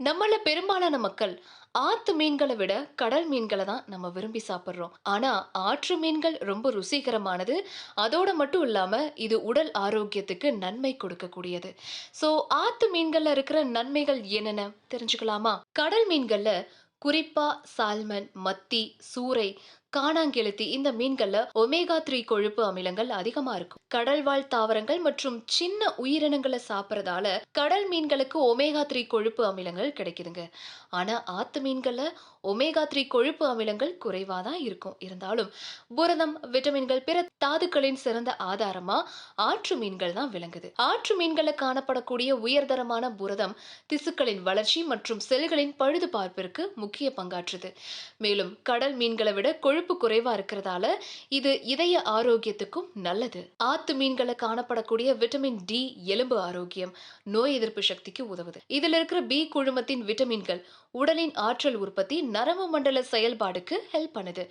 நம்மள பெரும்பாலான மக்கள் ஆத்து மீன்களை விட கடல் மீன்களை தான் நம்ம விரும்பி சாப்பிட்றோம். ஆனா ஆற்று மீன்கள் ரொம்ப ருசிகரமானது. அதோட மட்டும் இல்லாம இது உடல் ஆரோக்கியத்துக்கு நன்மை கொடுக்கக்கூடியது. ஸோ ஆத்து மீன்கள்ல இருக்கிற நன்மைகள் என்னென்ன தெரிஞ்சுக்கலாமா? கடல் மீன்கள்ல குறிப்பா சால்மன் மத்தி சூறை காணாங்கெழுத்தி இந்த மீன்கள்ல ஒமேகா த்ரீ கொழுப்பு அமிலங்கள் அதிகமா இருக்கும். கடல் வாழ் தாவரங்கள் மற்றும் சின்ன உயிரினங்களை சாப்பிட்றதால கடல் மீன்களுக்கு ஒமேகா த்ரீ கொழுப்பு அமிலங்கள் கிடைக்குதுங்க. ஆனா ஆத்து மீன்கள்ல ஒமேகா த்ரீ கொழுப்பு அமிலங்கள் குறைவா தான் இருக்கும். இருந்தாலும் புரதம் விட்டமின்கள் பிற தாதுக்களின் சிறந்த ஆதாரமா ஆற்று மீன்கள் தான் விளங்குது. ஆற்று மீன்கள்ல காணப்படக்கூடிய உயர்தரமான புரதம் திசுக்களின் வளர்ச்சி மற்றும் செல்களின் பழுது பார்ப்பிற்கு முக்கிய பங்காற்றுது. மேலும் கடல் மீன்களை விட கொழுப்பு குறைவா இருக்கிறதால இது இதய ஆரோக்கியத்துக்கும் நல்லது. ஆத்து மீன்களை காணப்படக்கூடிய விட்டமின் டி எலும்பு ஆரோக்கியம் நோய் எதிர்ப்பு சக்திக்கு உதவுது. இதில் இருக்கிற பி குழுமத்தின் விட்டமின்கள் உடலின் ஆற்றல் உற்பத்தி நரம்பு மண்டல செயல்பாடுக்கு ஹெல்ப் பண்ணுது.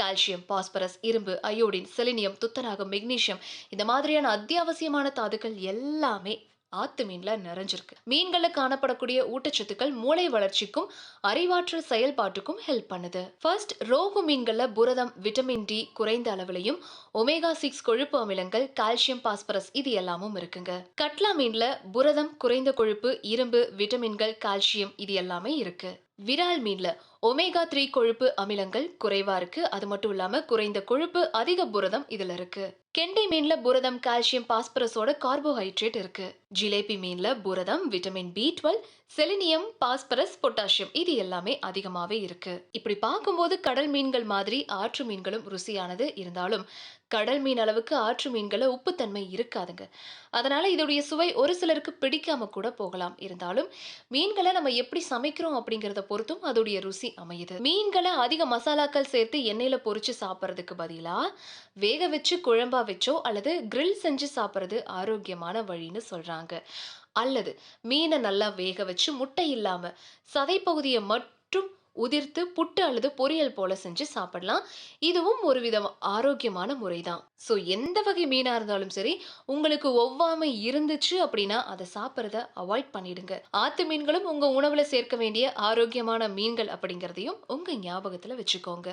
கால்சியம் பாஸ்பரஸ் இரும்பு அயோடின் செலினியம் துத்தநாகம் மெக்னீசியம் இந்த மாதிரியான அத்தியாவசியமான தாதுக்கள் எல்லாமே ஆத்து மீன்ல நிறைஞ்சிருக்கு. மீன்கள்ல காணப்படக்கூடிய ஊட்டச்சத்துக்கள் மூளை வளர்ச்சிக்கும் அறிவாற்றல் செயல்பாட்டுக்கும் ஹெல்ப் பண்ணுது. ஃபர்ஸ்ட் ரோகு மீன்கள்ல புரதம் விட்டமின் டி குறைந்த அளவிலையும் ஒமேகா சிக்ஸ் கொழுப்பு அமிலங்கள் கால்சியம் பாஸ்பரஸ் இது எல்லாமும் இருக்குங்க. கட்லா மீன்ல புரதம் குறைந்த கொழுப்பு இரும்பு விட்டமின்கள் கால்சியம் இது எல்லாமே இருக்கு. விரால் மீன்ல ஒமேகா த்ரீ கொழுப்பு அமிலங்கள் குறைவா இருக்கு. அது மட்டும் இல்லாம குறைந்த கொழுப்பு அதிக புரதம் இதுல இருக்கு. கெண்டை மீன்ல புரதம் கால்சியம் பாஸ்பரஸோட கார்போஹைட்ரேட் இருக்கு. ஜிலேபி மீன்ல புரதம் vitamin B twelve selenium phosphorus potassium இது எல்லாமே அதிகமாவே இருக்கு. இப்படி பார்க்கும்போது கடல் மீன்கள் மாதிரி ஆற்று மீன்களும் ருசியானது. இருந்தாலும் கடல் மீன் அளவுக்கு ஆற்று மீன்களை உப்புத்தன்மை இருக்காதுங்க. அதனால இதோடைய சுவை ஒரு சிலருக்கு பிடிக்காம கூட போகலாம். இருந்தாலும் மீன்களை நம்ம எப்படி சமைக்கிறோம் அப்படிங்கறத பொறுத்தும் அதோடைய ருசி அமையுது. மீன்களை அதிக மசாலாக்கள் சேர்த்து எண்ணெயில பொறிச்சு சாப்பிட்றதுக்கு பதிலா வேக வச்சு குழம்பா வச்சோ அல்லது கிரில் செஞ்சு சாப்பிட்றது ஆரோக்கியமான வழின்னு சொல்றாங்க. அல்லது மீனை நல்லா வேக வச்சு முட்டை இல்லாம சதைப்பகுதியை மட்டும் உதிர்த்து புட்டு அல்லது பொரியல் போல செஞ்சு சாப்பிடலாம். இதுவும் ஒரு வித ஆரோக்கியமான முறை தான் ஸோ எந்த வகை மீனாக இருந்தாலும் சரி உங்களுக்கு ஒவ்வாமை இருந்துச்சு அப்படின்னா அதை சாப்பிட்றத அவாய்ட் பண்ணிடுங்க. ஆத்து மீன்களும் உங்கள் உணவில் சேர்க்க வேண்டிய ஆரோக்கியமான மீன்கள் அப்படிங்கிறதையும் உங்கள் ஞாபகத்தில் வச்சுக்கோங்க.